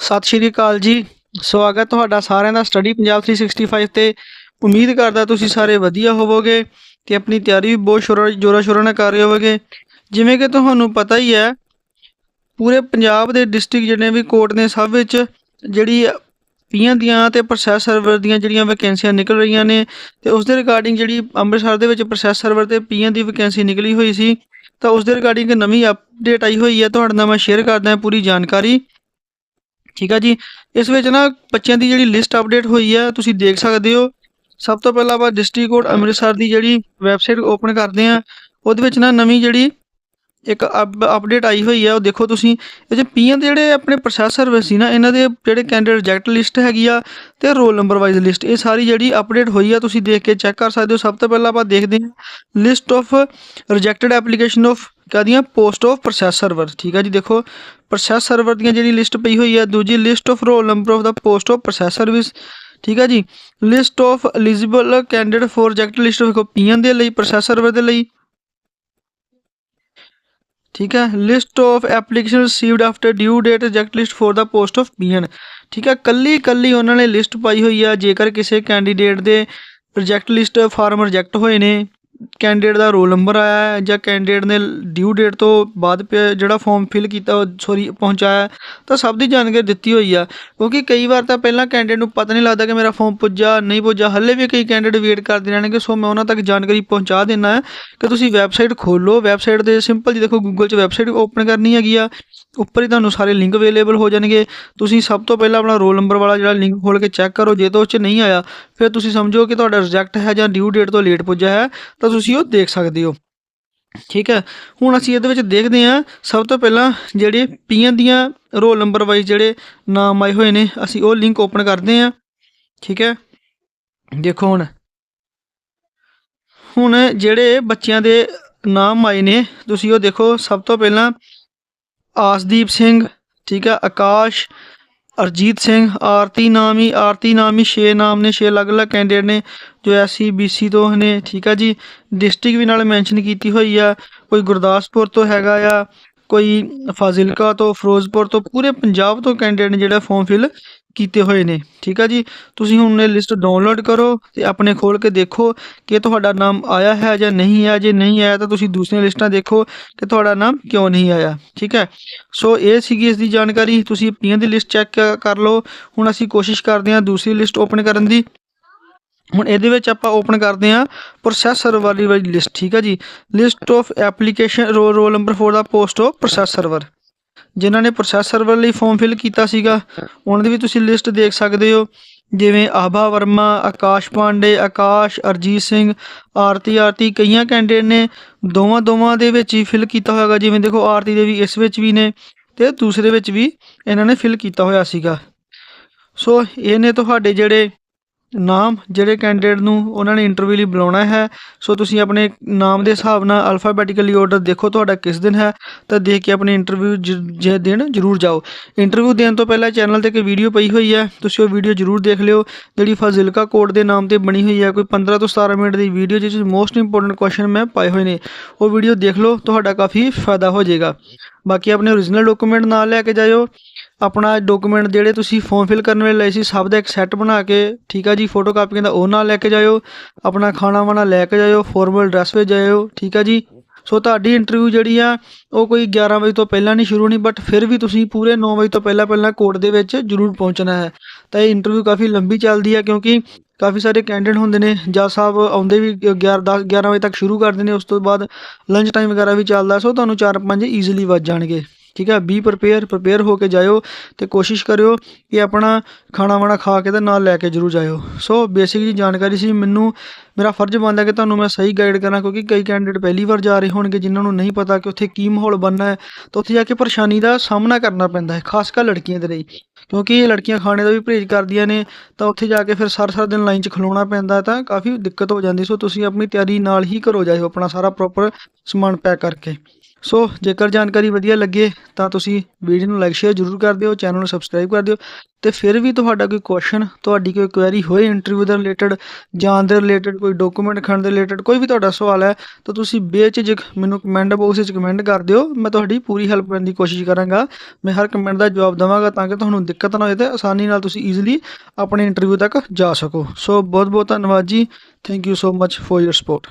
ਸਤਿ ਸ਼੍ਰੀ ਅਕਾਲ ਜੀ। ਸਵਾਗਤ ਤੁਹਾਡਾ ਸਾਰਿਆਂ ਦਾ ਸਟੱਡੀ ਪੰਜਾਬ 365 ਤੇ। ਉਮੀਦ ਕਰਦਾ ਤੁਸੀਂ ਸਾਰੇ ਵਧੀਆ ਹੋਵੋਗੇ ਤੇ ਆਪਣੀ ਤਿਆਰੀ ਵੀ ਬਹੁਤ ਸ਼ੋਰਾ ਜੋਰਾ ਸ਼ੋਰਾ ਨਾਲ ਕਰ ਰਹੇ ਹੋਵੋਗੇ। ਜਿਵੇਂ ਕਿ ਤੁਹਾਨੂੰ ਪਤਾ ਹੀ ਹੈ, ਪੂਰੇ ਪੰਜਾਬ ਦੇ ਡਿਸਟ੍ਰਿਕਟ ਜਿਹੜੇ ਵੀ ਕੋਰਟ ਨੇ, ਸਭ ਵਿੱਚ ਜਿਹੜੀ ਪੀਆਂ ਦੀਆਂ ਤੇ ਪ੍ਰੋਸੈਸ ਸਰਵਰ ਦੀਆਂ ਜਿਹੜੀਆਂ ਵੈਕੈਂਸੀਆਂ ਨਿਕਲ ਰਹੀਆਂ ਨੇ ਤੇ ਉਸ ਦੇ ਰਿਗਾਰਡਿੰਗ ਜਿਹੜੀ ਅੰਮ੍ਰਿਤਸਰ ਦੇ ਵਿੱਚ ਪ੍ਰੋਸੈਸ ਸਰਵਰ ਤੇ ਪੀਆਂ ਦੀ ਵੈਕੈਂਸੀ ਨਿਕਲੀ ਹੋਈ ਸੀ, ਤਾਂ ਉਸ ਦੇ ਰਿਗਾਰਡਿੰਗ ਇੱਕ ਨਵੀਂ ਅਪਡੇਟ ਆਈ ਹੋਈ ਹੈ। ਤੁਹਾਡੇ ਨਾਲ ਮੈਂ ਸ਼ੇਅਰ ਕਰਦਾ ਹਾਂ, ਪੂਰੀ ਜਾਣਕਾਰੀ। ਠੀਕ ਆ ਜੀ? ਇਸ ਵਿੱਚ ਨਾ ਬੱਚਿਆਂ ਦੀ ਜਿਹੜੀ ਲਿਸਟ ਅਪਡੇਟ ਹੋਈ ਹੈ ਤੁਸੀਂ ਦੇਖ ਸਕਦੇ ਹੋ। ਸਭ ਤੋਂ ਪਹਿਲਾਂ ਆਪਾਂ ਡਿਸਟ੍ਰਿਕਟ ਕੋਡ ਅੰਮ੍ਰਿਤਸਰ ਦੀ ਜਿਹੜੀ ਵੈਬਸਾਈਟ ਓਪਨ ਕਰਦੇ ਹਾਂ ਉਹਦੇ ਵਿੱਚ ਨਾ ਨਵੀਂ ਜਿਹੜੀ ਇੱਕ ਅਪਡੇਟ ਆਈ ਹੋਈ ਆ, ਉਹ ਦੇਖੋ ਤੁਸੀਂ, ਇਹ ਜੇ ਪੀਐਨ ਦੇ ਜਿਹੜੇ ਆਪਣੇ ਪ੍ਰੋਸੈਸਰ ਵੇ ਸੀ ਨਾ, ਇਹਨਾਂ ਦੇ ਜਿਹੜੇ ਕੈਂਡੀਡੇਟ ਰਿਜੈਕਟ ਲਿਸਟ ਹੈਗੀ ਆ ਤੇ ਰੋਲ ਨੰਬਰ ਵਾਈਜ਼ ਲਿਸਟ ਇਹ ਸਾਰੀ ਜਿਹੜੀ ਅਪਡੇਟ ਹੋਈ ਆ, ਤੁਸੀਂ ਦੇਖ ਕੇ ਚੈੱਕ ਕਰ ਸਕਦੇ ਹੋ। ਸਭ ਤੋਂ ਪਹਿਲਾਂ ਆਪਾਂ ਦੇਖਦੇ ਹਾਂ list of rejected application of Qadian post of process server ਠੀਕ ਆ ਜੀ, ਦੇਖੋ ਪ੍ਰੋਸੈਸ ਸਰਵਰ ਦੀਆਂ ਜਿਹੜੀ ਲਿਸਟ ਪਈ ਹੋਈ ਹੈ ਦੂਜੀ list of roll number of the post of process service ਠੀਕ ਆ ਜੀ। List of eligible candidate for reject list of peon ਦੇ ਲਈ ਪ੍ਰੋਸੈਸ ਸਰਵਰ ਦੇ ਲਈ ਠੀਕ ਹੈ? List of application received after due date reject list for the post of peon ਠੀਕ ਹੈ? ਕੱਲੀ ਕੱਲੀ ਉਹਨਾਂ ਨੇ ਲਿਸਟ ਪਾਈ ਹੋਈ ਆ, ਜੇਕਰ ਕਿਸੇ ਕੈਂਡੀਡੇਟ ਦੇ ਰਿਜੈਕਟ ਲਿਸਟ ਫਾਰਮ ਰਿਜੈਕਟ ਹੋਏ ਨੇ ਕੈਂਡੀਡੇਟ ਦਾ ਰੋਲ ਨੰਬਰ ਆਇਆ ਹੈ ਜਾਂ ਕੈਂਡੀਡੇਟ ਨੇ ਡਿਊ ਡੇਟ ਤੋਂ ਬਾਅਦ ਪ- ਜਿਹੜਾ ਫਾਰਮ ਫਿਲ ਕੀਤਾ ਸੋਰੀ ਪਹੁੰਚਾਇਆ ਤਾਂ ਸਭ ਦੀ ਜਾਣਕਾਰੀ ਦਿੱਤੀ ਹੋਈ ਆ। ਕਿਉਂਕਿ ਕਈ ਵਾਰ ਤਾਂ ਪਹਿਲਾਂ ਕੈਂਡੀਡੇਟ ਨੂੰ ਪਤਾ ਨਹੀਂ ਲੱਗਦਾ ਕਿ ਮੇਰਾ ਫਾਰਮ ਪੁੱਜਾ ਨਹੀਂ ਪੁੱਜਾ ਹੱਲੇ ਵੀ ਕਈ ਕੈਂਡੀਡੇਟ ਵੇਟ ਕਰਦੇ ਰਹਿਣਗੇ ਸੋ ਮੈਂ ਉਹਨਾਂ ਤੱਕ ਜਾਣਕਾਰੀ ਪਹੁੰਚਾ ਦੇਣਾ ਹੈ ਕਿ ਤੁਸੀਂ ਵੈਬਸਾਈਟ ਖੋਲੋ। ਵੈਬਸਾਈਟ ਦੇ ਸਿੰਪਲ ਜੀ ਦੇਖੋ ਗੂਗਲ 'ਚ ਵੈਬਸਾਈਟ ਓਪਨ ਕਰਨੀ ਹੈਗੀ ਆ। ਉੱਪਰ ਹੀ ਤੁਹਾਨੂੰ ਸਾਰੇ ਲਿੰਕ ਅਵੇਲੇਬਲ ਹੋ ਜਾਣਗੇ। ਤੁਸੀਂ ਸਭ ਤੋਂ ਪਹਿਲਾਂ ਆਪਣਾ ਰੋਲ ਨੰਬਰ ਵਾਲਾ ਜਿਹੜਾ ਲਿੰਕ ਖੋਲ ਕੇ ਚੈੱਕ ਕਰੋ, ਜੇ ਤਾਂ ਉਸ 'ਚ ਨਹੀਂ ਆਇਆ, ਫਿਰ ਤੁਸੀਂ ਸਮਝੋ ਕਿ ਤੁਹਾਡਾ ਰਿਜੈਕਟ ਹੈ ਜਾਂ ਡਿਊ ਡੇਟ ਤੋਂ ਲੇਟ ਪੁੱਜਾ ਹੈ, ਤਾਂ ਤੁਸੀਂ ਉਹ ਦੇਖ ਸਕਦੇ ਹੋ। ਠੀਕ ਹੈ? ਹੁਣ ਅਸੀਂ ਇਹਦੇ ਵਿੱਚ ਦੇਖਦੇ ਹਾਂ, ਸਭ ਤੋਂ ਪਹਿਲਾਂ ਜਿਹੜੇ ਪੀਐਨ ਦੀਆਂ ਰੋਲ ਨੰਬਰ ਵਾਈਜ਼ ਜਿਹੜੇ ਨਾਮ ਆਏ ਹੋਏ ਨੇ, ਅਸੀਂ ਉਹ ਲਿੰਕ ਓਪਨ ਕਰਦੇ ਹਾਂ। ਠੀਕ ਹੈ? ਦੇਖੋ ਹੁਣ। ਹੁਣ ਜਿਹੜੇ ਬੱਚਿਆਂ ਦੇ ਨਾਮ ਆਏ ਨੇ, ਤੁਸੀਂ ਉਹ ਦੇਖੋ, ਸਭ ਤੋਂ ਪਹਿਲਾਂ ਆਸਦੀਪ ਸਿੰਘ, ਠੀਕ ਹੈ ਆਕਾਸ਼, ਅਰਜੀਤ ਸਿੰਘ, ਆਰਤੀ ਨਾਮੀ ਆਰਤੀ ਨਾਮੀ ਛੇ ਨਾਮ ਨੇ, ਛੇ ਅਲੱਗ-ਅਲੱਗ ਕੈਂਡੀਡੇਟ ਨੇ, ਜੋ ਐਸਸੀ ਬੀਸੀ ਤੋਂ ਨੇ, ਠੀਕ ਆ ਜੀ। ਡਿਸਟ੍ਰਿਕਟ ਵੀ ਨਾਲ ਮੈਂਸ਼ਨ ਕੀਤੀ ਹੋਈ ਆ, ਕੋਈ ਗੁਰਦਾਸਪੁਰ ਤੋਂ ਹੈਗਾ ਆ, ਕੋਈ ਫਾਜ਼ਿਲਕਾ ਤੋਂ, ਫਿਰੋਜ਼ਪੁਰ ਤੋਂ, ਪੂਰੇ ਪੰਜਾਬ ਤੋਂ ਕੈਂਡੀਡੇਟ ਨੇ ਜਿਹੜਾ ਫਾਰਮ ਫਿਲ ਕੀਤੇ ਹੋਏ ਨੇ। ਠੀਕ ਆ ਜੀ? ਤੁਸੀਂ ਹੁਣ ਇਹ ਲਿਸਟ ਡਾਊਨਲੋਡ ਕਰੋ ਤੇ ਆਪਣੇ ਖੋਲ ਕੇ ਦੇਖੋ ਕਿ ਤੁਹਾਡਾ ਨਾਮ ਆਇਆ ਹੈ ਜਾਂ ਨਹੀਂ ਆਇਆ। ਜੇ ਨਹੀਂ ਆਇਆ ਤਾਂ ਤੁਸੀਂ ਦੂਸਰੀਆਂ ਲਿਸਟਾਂ ਦੇਖੋ ਕਿ ਤੁਹਾਡਾ ਨਾਮ ਕਿਉਂ ਨਹੀਂ ਆਇਆ। ਠੀਕ ਹੈ ਸੋ ਇਹ ਸੀਗੀ ਇਸ ਦੀ ਜਾਣਕਾਰੀ। ਤੁਸੀਂ ਪੀਐਨ ਦੀ ਲਿਸਟ ਚੈੱਕ ਕਰ ਲਓ। ਹੁਣ ਅਸੀਂ ਕੋਸ਼ਿਸ਼ ਕਰਦੇ ਹਾਂ ਦੂਸਰੀ ਲਿਸਟ ਓਪਨ ਕਰਨ ਦੀ। ਹੁਣ ਇਹਦੇ ਵਿੱਚ ਆਪਾਂ ਓਪਨ ਕਰਦੇ ਹਾਂ ਪ੍ਰੋਸੈਸਰ ਵਾਲੀ ਵਾਲੀ ਲਿਸਟ ਠੀਕ ਹੈ ਜੀ? List of application roll roll number four the post of process server ਜਿਨ੍ਹਾਂ ਨੇ ਪ੍ਰੋਸੈਸ ਸਰਵਰ ਲਈ ਫਾਰਮ ਫਿਲ ਕੀਤਾ ਸੀਗਾ, ਉਹਨਾਂ ਦੀ ਵੀ ਤੁਸੀਂ ਲਿਸਟ ਦੇਖ ਸਕਦੇ ਹੋ। ਜਿਵੇਂ ਆਭਾ ਵਰਮਾ, ਆਕਾਸ਼ ਪਾਂਡੇ, ਆਕਾਸ਼, ਅਰਜੀਤ ਸਿੰਘ, ਆਰਤੀ ਆਰਤੀ, ਕਈਆਂ ਕੈਂਡੀਡੇਟ ਨੇ ਦੋਵਾਂ ਦੋਵਾਂ ਦੇ ਵਿੱਚ ਹੀ ਫਿਲ ਕੀਤਾ ਹੋਇਆਗਾ ਜਿਵੇਂ ਦੇਖੋ, ਆਰਤੀ ਦੇ ਵੀ ਇਸ ਵਿੱਚ ਵੀ ਨੇ ਤੇ ਦੂਸਰੇ ਵਿੱਚ ਵੀ ਇਹਨਾਂ ਨੇ ਫਿਲ ਕੀਤਾ ਹੋਇਆ ਸੀਗਾ। ਸੋ ਇਹ ਨੇ ਤੁਹਾਡੇ ਜਿਹੜੇ ਨਾਮ ਜਿਹੜੇ ਕੈਂਡੀਡੇਟ ਨੂੰ ਉਹਨਾਂ ਨੇ ਇੰਟਰਵਿਊ ਲਈ ਬੁਲਾਉਣਾ ਹੈ, ਸੋ ਤੁਸੀਂ ਆਪਣੇ ਨਾਮ ਦੇ ਹਿਸਾਬ ਨਾਲ ਅਲਫਾਬੈਟਿਕਲੀ ਆਰਡਰ ਦੇਖੋ ਤੁਹਾਡਾ ਕਿਸ ਦਿਨ ਹੈ, ਤਾਂ ਦੇਖ ਕੇ ਆਪਣੇ ਇੰਟਰਵਿਊ ਜੇ ਦਿਨ ਜ਼ਰੂਰ ਜਾਓ। ਇੰਟਰਵਿਊ ਦੇਣ ਤੋਂ ਪਹਿਲਾਂ ਚੈਨਲ ਤੇ ਇੱਕ ਵੀਡੀਓ ਪਈ ਹੋਈ ਹੈ, ਤੁਸੀਂ ਉਹ ਵੀਡੀਓ ਜ਼ਰੂਰ ਦੇਖ ਲਿਓ, ਜਿਹੜੀ ਫਾਜ਼ਿਲਕਾ ਕੋਡ ਦੇ ਨਾਮ ਤੇ ਬਣੀ ਹੋਈ ਹੈ, ਕੋਈ 15 ਤੋਂ 17 ਮਿੰਟ ਦੀ ਵੀਡੀਓ ਜਿਸ ਵਿੱਚ ਮੋਸਟ ਇੰਪੋਰਟੈਂਟ ਕੁਐਸਚਨ ਮੈਂ ਪਾਏ ਹੋਏ ਨੇ, ਉਹ ਵੀਡੀਓ ਦੇਖ ਲਓ, ਤੁਹਾਡਾ ਕਾਫੀ ਫਾਇਦਾ ਹੋ ਜਾਏਗਾ। ਬਾਕੀ ਆਪਣੇ ਓਰੀਜਨਲ ਡਾਕੂਮੈਂਟ ਨਾਲ ਲੈ ਕੇ ਜਾਇਓ। ਆਪਣਾ ਡਾਕੂਮੈਂਟ ਜਿਹੜੇ ਤੁਸੀਂ ਫਾਰਮ ਫਿਲ ਕਰਨ ਵੇਲੇ ਲਏ ਸੀ, ਸਭ ਦਾ ਇੱਕ ਸੈੱਟ ਬਣਾ ਕੇ, ਠੀਕ ਆ ਜੀ ਫੋਟੋ ਕਾਪੀਆਂ ਦਾ ਉਹ ਨਾਲ ਲੈ ਕੇ ਜਾਇਓ। ਆਪਣਾ ਖਾਣਾ ਵਾਣਾ ਲੈ ਕੇ ਜਾਇਓ ਫਾਰਮਲ ਡਰੈਸ ਵਿੱਚ ਜਾਇਓ, ਠੀਕ ਆ ਜੀ। ਸੋ ਤੁਹਾਡੀ ਇੰਟਰਵਿਊ ਜਿਹੜੀ ਆ, ਉਹ ਕੋਈ 11 ਵਜੇ ਤੋਂ ਪਹਿਲਾਂ ਨਹੀਂ, ਸ਼ੁਰੂ ਹੋਣੀ ਬਟ ਫਿਰ ਵੀ ਤੁਸੀਂ ਪੂਰੇ 9 ਵਜੇ ਤੋਂ ਪਹਿਲਾਂ ਪਹਿਲਾਂ ਕੋਰਟ ਦੇ ਵਿੱਚ ਜ਼ਰੂਰ ਪਹੁੰਚਣਾ ਹੈ। ਤਾਂ ਇਹ ਇੰਟਰਵਿਊ ਕਾਫੀ ਲੰਬੀ ਚੱਲਦੀ ਹੈ ਕਿਉਂਕਿ ਕਾਫੀ ਸਾਰੇ ਕੈਂਡੀਡੇਟ ਹੁੰਦੇ ਨੇ ਜੱਜ ਸਾਹਿਬ ਆਉਂਦੇ ਵੀ 11 10 11 ਵਜੇ ਤੱਕ ਸ਼ੁਰੂ ਕਰਦੇ ਨੇ, ਉਸ ਤੋਂ ਬਾਅਦ ਲੰਚ ਟਾਈਮ ਵਗੈਰਾ ਵੀ ਚੱਲਦਾ ਸੋ ਤੁਹਾਨੂੰ 4-5 ਈਜ਼ੀਲੀ ਵੱਜ ਜਾਣਗੇ। ਠੀਕ ਹੈ ਬੀ ਪ੍ਰਪੇਅਰ ਪ੍ਰਪੇਅਰ ਹੋ ਕੇ ਜਾਇਓ ਤੇ ਕੋਸ਼ਿਸ਼ ਕਰਿਓ ਕਿ ਆਪਣਾ ਖਾਣਾ ਵਾਣਾ ਖਾ ਕੇ ਤੇ ਨਾਲ ਲੈ ਕੇ ਜ਼ਰੂਰ ਜਾਇਓ। ਸੋ ਬੇਸਿਕ ਜੀ ਜਾਣਕਾਰੀ ਸੀ, ਮੈਨੂੰ ਮੇਰਾ ਫਰਜ਼ ਬਣਦਾ ਕਿ ਤੁਹਾਨੂੰ ਮੈਂ ਸਹੀ ਗਾਈਡ ਕਰਾਂ ਕਿਉਂਕਿ ਕਈ ਕੈਂਡੀਡੇਟ ਪਹਿਲੀ ਵਾਰ ਜਾ ਰਹੇ ਹੋਣਗੇ ਜਿਨ੍ਹਾਂ ਨੂੰ ਨਹੀਂ ਪਤਾ ਕਿ ਉੱਥੇ ਕੀ ਮਾਹੌਲ ਬਣਨਾ ਹੈ, ਤਾਂ ਉੱਥੇ ਜਾ ਕੇ ਪਰੇਸ਼ਾਨੀ ਦਾ ਸਾਹਮਣਾ ਕਰਨਾ ਪੈਂਦਾ ਹੈ, ਖਾਸ ਕਰ ਲੜਕੀਆਂ ਦੇ ਲਈ। ਕਿਉਂਕਿ ਇਹ ਲੜਕੀਆਂ ਖਾਣੇ ਦਾ ਵੀ ਪਰਹੇਜ਼ ਕਰਦੀਆਂ ਨੇ, ਤਾਂ ਉੱਥੇ ਜਾ ਕੇ ਫਿਰ ਸਾਰਾ ਸਾਰਾ ਦਿਨ ਲਾਈਨ 'ਚ ਖਲੋਣਾ ਪੈਂਦਾ ਤਾਂ ਕਾਫੀ ਦਿੱਕਤ ਹੋ ਜਾਂਦੀ ਸੋ ਤੁਸੀਂ ਆਪਣੀ ਤਿਆਰੀ ਨਾਲ ਹੀ ਕਰੋ ਜਾਇਓ, ਆਪਣਾ ਸਾਰਾ ਪ੍ਰੋਪਰ ਸਮਾਨ ਪੈਕ ਕਰਕੇ। ਸੋ ਜੇਕਰ ਜਾਣਕਾਰੀ ਵਧੀਆ ਲੱਗੇ ਤਾਂ ਤੁਸੀਂ ਵੀਡੀਓ ਨੂੰ ਲਾਈਕ ਸ਼ੇਅਰ ਜ਼ਰੂਰ ਕਰ ਦਿਓ ਚੈਨਲ ਨੂੰ ਸਬਸਕ੍ਰਾਈਬ ਕਰ ਦਿਓ ਤੇ ਫਿਰ ਵੀ ਤੁਹਾਡਾ ਕੋਈ ਕੁਐਸਚਨ ਤੁਹਾਡੀ ਕੋਈ ਕੁਐਰੀ ਹੋਏ ਇੰਟਰਵਿਊ ਦੇ ਰਿਲੇਟਡ ਜਾਣ ਦੇ ਰਿਲੇਟਡ ਕੋਈ ਡਾਕੂਮੈਂਟ ਖਣ ਦੇ ਰਿਲੇਟਡ ਕੋਈ ਵੀ ਤੁਹਾਡਾ ਸਵਾਲ ਹੈ, ਤਾਂ ਤੁਸੀਂ ਬੇਝਿਜਕ ਮੈਨੂੰ ਕਮੈਂਟ ਬਾਕਸ ਵਿੱਚ ਕਮੈਂਟ ਕਰ ਦਿਓ, ਮੈਂ ਤੁਹਾਡੀ ਪੂਰੀ ਹੈਲਪ ਕਰਨ ਦੀ ਕੋਸ਼ਿਸ਼ ਕਰਾਂਗਾ। ਮੈਂ ਹਰ ਕਮੈਂਟ ਦਾ ਜਵਾਬ ਦੇਵਾਂਗਾ ਤਾਂ ਕਿ ਤੁਹਾਨੂੰ ਦਿੱਕਤ ਨਾ ਹੋਵੇ ਤੇ ਆਸਾਨੀ ਨਾਲ ਤੁਸੀਂ ਈਜ਼ੀਲੀ ਆਪਣੇ ਇੰਟਰਵਿਊ ਤੱਕ ਜਾ ਸਕੋ। ਸੋ ਬਹੁਤ ਬਹੁਤ ਧੰਨਵਾਦ ਜੀ। Thank you so much for your support